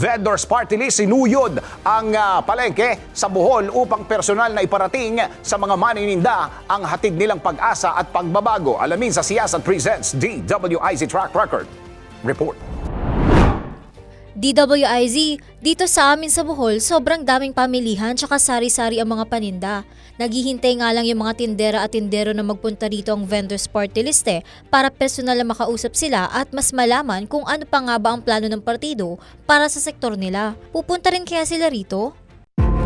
Vendors Party List sinuyod ang ah, palengke sa Bohol upang personal na iparating sa mga manininda ang hatid nilang pag-asa at pagbabago. Alamin sa Siyasat Presents DWIZ Track Record. Report. DWIZ, dito sa amin sa Bohol, sobrang daming pamilihan tsaka sari-sari ang mga paninda. Naghihintay nga lang yung mga tindera at tindero na magpunta rito ang vendors party list eh, para personal na makausap sila at mas malaman kung ano pa nga ba ang plano ng partido para sa sektor nila. Pupunta rin kaya sila rito?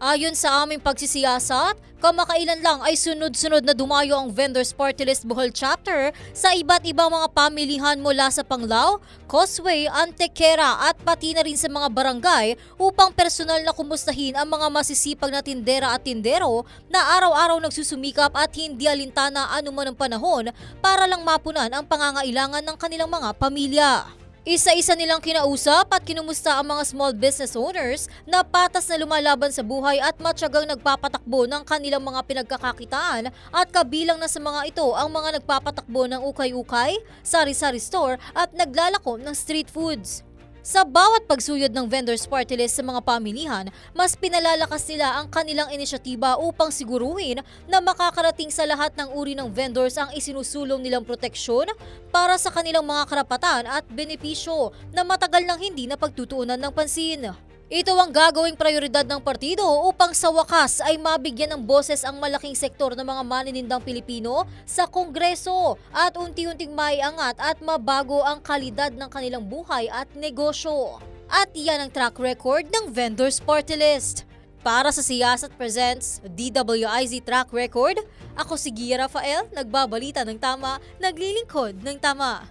Ayon sa aming pagsisiyasat, kamakailan lang ay sunod-sunod na dumayo ang Vendors Party List Bohol Chapter sa iba't ibang mga pamilihan mula sa Panglao, Causeway, Antequera at pati na rin sa mga barangay upang personal na kumustahin ang mga masisipag na tindera at tindero na araw-araw nagsusumikap at hindi alintana anuman ang panahon para lang mapunan ang pangangailangan ng kanilang mga pamilya. Isa-isa nilang kinausap at kinumusta ang mga small business owners na patas na lumalaban sa buhay at matyagang nagpapatakbo ng kanilang mga pinagkakakitaan at kabilang na sa mga ito ang mga nagpapatakbo ng ukay-ukay, sari-sari store at naglalako ng street foods. Sa bawat pagsuyod ng vendors party list sa mga pamilihan, mas pinalalakas nila ang kanilang inisyatiba upang siguruhin na makakarating sa lahat ng uri ng vendors ang isinusulong nilang proteksyon para sa kanilang mga karapatan at benepisyo na matagal nang hindi na pagtutuunan ng pansin. Ito ang gagawing prioridad ng partido upang sa wakas ay mabigyan ng boses ang malaking sektor ng mga maninindang Pilipino sa Kongreso at unti-unting maiangat at mabago ang kalidad ng kanilang buhay at negosyo. At iyan ang track record ng Vendors Party List. Para sa Siyasat Presents DWIZ Track Record, ako si Gia Rafael, nagbabalita ng tama, naglilingkod ng tama.